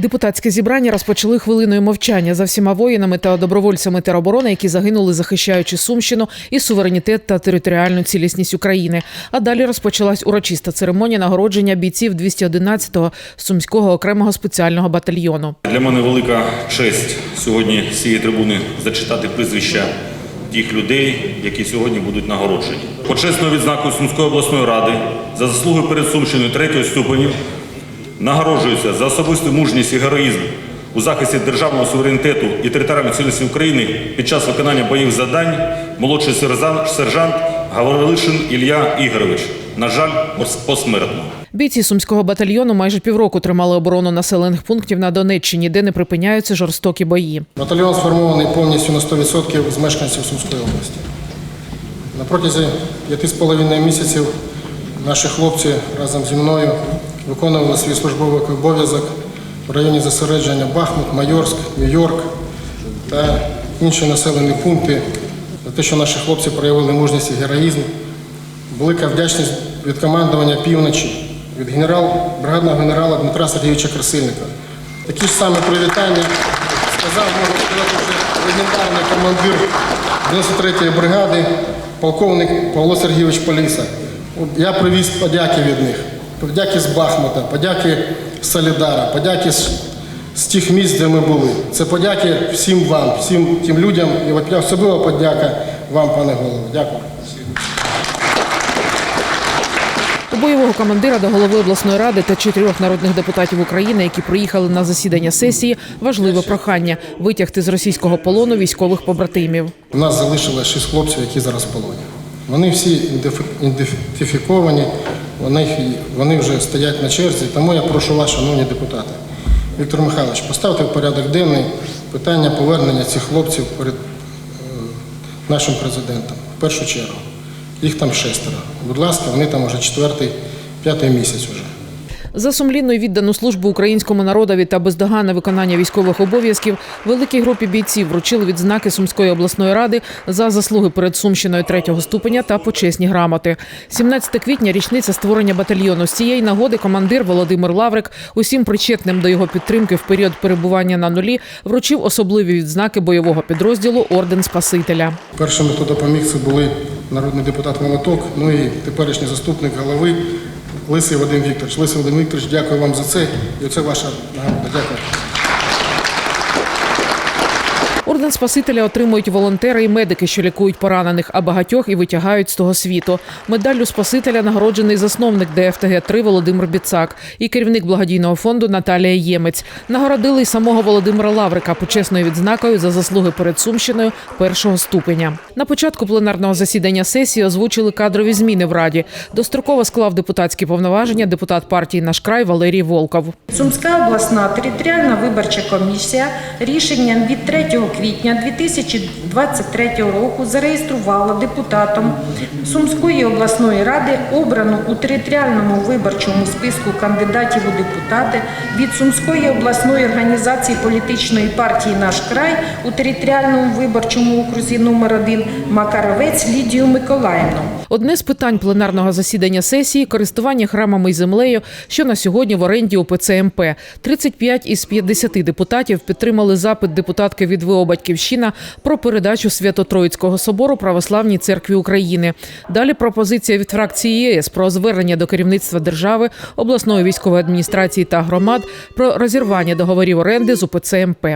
Депутатське зібрання розпочали хвилиною мовчання за всіма воїнами та добровольцями тероборони, які загинули, захищаючи Сумщину і суверенітет та територіальну цілісність України. А далі розпочалась урочиста церемонія нагородження бійців 211-го сумського окремого спеціального батальйону. Для мене велика честь сьогодні з цієї трибуни зачитати прізвища тих людей, які сьогодні будуть нагороджені. Почесною відзнакою Сумської обласної ради за заслуги перед Сумщиною третього ступеню нагороджується за особисту мужність і героїзм у захисті державного суверенітету і територіальної цілісності України під час виконання бойових завдань молодший сержант, сержант Гаврилишин Ілля Ігорович. На жаль, посмертно. Бійці сумського батальйону майже півроку тримали оборону населених пунктів на Донеччині, де не припиняються жорстокі бої. Батальйон сформований повністю на 100% з мешканців Сумської області. На протязі 5,5 місяців наші хлопці разом зі мною виконували свій службовий обов'язок в районі зосередження Бахмут, Майорськ, Нью-Йорк та інші населені пункти за те, що наші хлопці проявили мужність і героїзм. Велика вдячність від командування півночі, від генерал, бригадного генерала Дмитра Сергійовича Красильника. Такі ж саме привітання сказав, можна сказати, вже легендарний командир 93-ї бригади, полковник Павло Сергійович Поліса. Я привіз подяки від них. Подяки з Бахмута, подяки з Солідара, подяки з, з тих місць, де ми були. Це подяки всім вам, всім тим людям. І особливо подяка вам, пане голово. Дякую. Бойового командира до голови обласної ради та чотирьох народних депутатів України, які приїхали на засідання сесії, важливе прохання витягти з російського полону військових побратимів. У нас залишилось шість хлопців, які зараз в полоні. Вони всі ідентифі- ідентифіковані, вони, вони вже стоять на черзі. Тому я прошу вас, шановні депутати, Віктор Михайлович, поставте в порядок денний питання повернення цих хлопців перед е, нашим президентом. В першу чергу. Їх там шестеро. Будь ласка, вони там вже четвертий, п'ятий місяць уже. За сумлінну і віддану службу українському народові та бездоганне виконання військових обов'язків великій групі бійців вручили відзнаки Сумської обласної ради за заслуги перед Сумщиною третього ступеня та почесні грамоти. 17 квітня річниця створення батальйону. З цієї нагоди командир Володимир Лаврик усім причетним до його підтримки в період перебування на нулі вручив особливі відзнаки бойового підрозділу Орден Спасителя. Першими, хто допоміг, це були народний депутат Молоток, ну і теперішній заступник голови Лисий Вадим Вікторович. Лисий Вадим Вікторович, дякую вам за це. І оце ваша нагорода. Дякую. Орден Спасителя отримують волонтери і медики, що лікують поранених, а багатьох і витягають з того світу. Медаллю Спасителя нагороджений засновник ДФТГ 3 Володимир Біцак і керівник благодійного фонду Наталія Ємець. Нагородили й самого Володимира Лаврика почесною відзнакою за заслуги перед Сумщиною першого ступеня. На початку пленарного засідання сесії озвучили кадрові зміни в раді. Достроково склав депутатські повноваження депутат партії Наш край Валерій Волков. Сумська обласна територіальна виборча комісія рішенням від 3 квітня 2023 року зареєструвала депутатом Сумської обласної ради обрану у територіальному виборчому списку кандидатів у депутати від Сумської обласної організації політичної партії Наш край у територіальному виборчому окрузі номер 1 Макаровець Лідію Миколаївну. Одне з питань пленарного засідання сесії користування храмами і землею, що на сьогодні в оренді у ПЦМП. 35 із 50 депутатів підтримали запит депутатки від ВО Батьківщина про передачу Свято-Троїцького собору Православній церкві України. Далі пропозиція від фракції ЄС про звернення до керівництва держави, обласної військової адміністрації та громад про розірвання договорів оренди з УПЦ МП.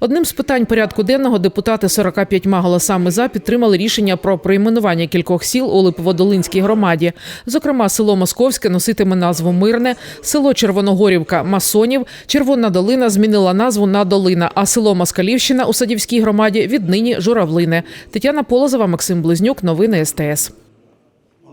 Одним з питань порядку денного депутати 45 голосами за підтримали рішення про перейменування кількох сіл у Липоводолинській громаді. Зокрема, село Московське носитиме назву Мирне, село Червоногорівка Масонів, Червона Долина змінила назву на Долина, а село Москалівщина у Садівській громаді віднині Журавлине. Тетяна Полозова, Максим Близнюк. Новини СТС.